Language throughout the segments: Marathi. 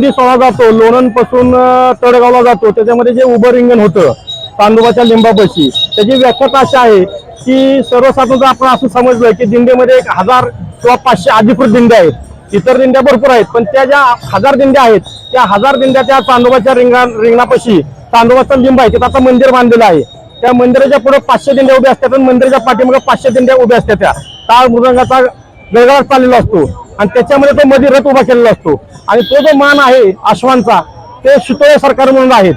दिंडी सोहळा जातो लोणंदपासून तडगावला जातो. त्याच्यामध्ये जे उभं रिंगण होतं तांदूळाच्या लिंबापाशी त्याची व्याख्याता अशी आहे की सर्वसाधारण आपण असं समजलं की दिंडीमध्ये एक हजार किंवा पाचशे अधिकृत दिंड्या आहेत. इतर दिंड्या भरपूर आहेत पण त्या ज्या हजार दिंड्या आहेत त्या हजार दिंड्या त्या तांदूळाच्या रिंगा रिंगणापाशी तांदूळाचं लिंब आहे तिथं आता मंदिर बांधलेलं आहे. त्या मंदिराच्या पुढे पाचशे दिंड्या उभ्या असतात आणि मंदिराच्या पाठीमागे पाचशे दिंड्या उभ्या असतात त्या. टाळ मृदंगाचा वेगळाच चाललेला असतो. आणि त्याच्यामध्ये तो मध्ये रथ उभा केलेला असतो. आणि तो जो मान आहे अश्वांचा ते शितोळे सरकार म्हणून आहेत.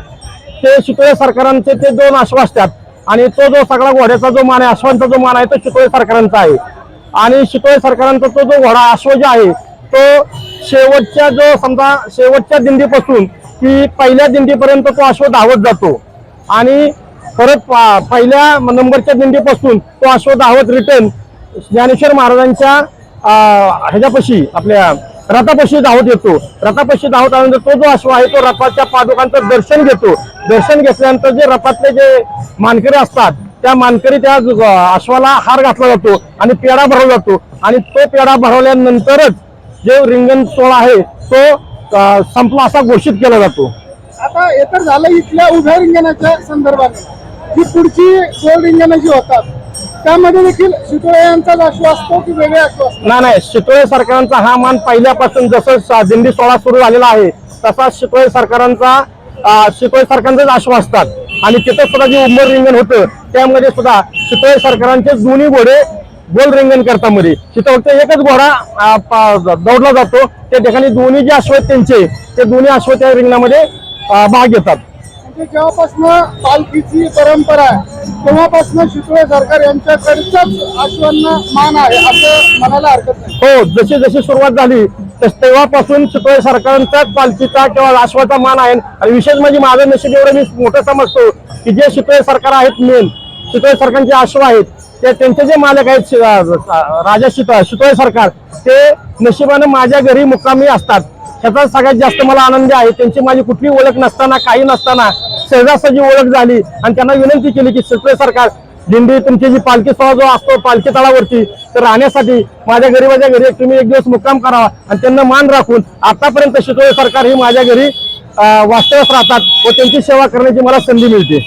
ते शितोळे सरकारांचे ते दोन अश्व असतात आणि तो जो सगळा घोड्याचा जो मान आहे अश्वांचा जो मान आहे तो शितोळे सरकारांचा आहे. आणि शितोळे सरकारांचा तो जो घोडा अश्व जे आहे तो शेवटच्या जो समजा शेवटच्या दिंडीपासून ती पहिल्या दिंडीपर्यंत तो अश्व धावत जातो. आणि परत पा- पहिल्या नंबरच्या दिंडीपासून तो अश्व धावत रिटर्न ज्ञानेश्वर महाराजांच्या ह्याच्यापाशी आपल्या रथापाशी धावत येतो. रथापाशी धावत आल्यानंतर तो जो अश्व आहे तो रथाच्या पादुकांचं दर्शन घेतो. दर्शन घेतल्यानंतर जे रथातले जे मानकरी असतात त्या मानकरी त्या अश्वाला हार घातला जातो आणि पेढा भरवला जातो. आणि तो पेढा भरवल्यानंतरच जे रिंगण सोहळा आहे तो संपला असा घोषित केला जातो. आता हे तर झालं इथल्या उभ्या रिंगणाच्या संदर्भात ही पुढची गोल रिंगणं जी होतात त्यामध्ये देखील शितोळे यांचाच अश्व असतो की वेगळे असतो नाही नाही शितोळे सरकारांचा हा मान पहिल्यापासून जसं दिंडी सोहळा सुरू झालेला आहे तसा शितोळे सरकारांचा शितोळे सरकारांचाच आश्व असतात. आणि तिथं सुद्धा जे उंबर रिंगण होतं त्यामध्ये सुद्धा शितोळे सरकारांचे दोन्ही घोडे गोल रिंगण करता मध्ये तिथं फक्त एकच घोडा दौडला जातो. त्या ठिकाणी दोन्ही जे अश्व आहेत त्यांचे ते दोन्ही अश्व त्या रिंगणामध्ये भाग घेतात. म्हणजे जेव्हापासनं पालखीची परंपरा आहे तेव्हापासून शितोळे सरकार यांच्याकडच्याच आश्वांना मान आहे असं म्हणायला हरकत नाही. हो जशी जशी सुरुवात झाली तस तेव्हापासून चितळे सरकारांचाच पालखीचा किंवा आश्वाचा मान आहे. आणि विशेष म्हणजे माझं नशीब एवढं मी मोठं समजतो की जे शितोळे सरकार आहेत मेन शितळे सरकारचे आश्व आहेत ते त्यांचे जे मालक आहेत शि- राजा शित शितळे सरकार ते नशिबानं माझ्या घरी मुक्कामी असतात. ह्याचा सगळ्यात जास्त मला आनंद आहे. त्यांची माझी कुठली ओळख नसताना काही नसताना सहजासहजी ओळख झाली आणि त्यांना विनंती केली की शिवसेना सरकार दिंडी तुमची जी पालखी सोहळा जो असतो पालखी तळावरती तर राहण्यासाठी माझ्या गरीबाच्या घरी तुम्ही एक दिवस मुक्काम करावा आणि त्यांना मान राखून आतापर्यंत शितोळे सरकार ही माझ्या घरी वास्तव्यास राहतात व त्यांची सेवा करण्याची मला संधी मिळते.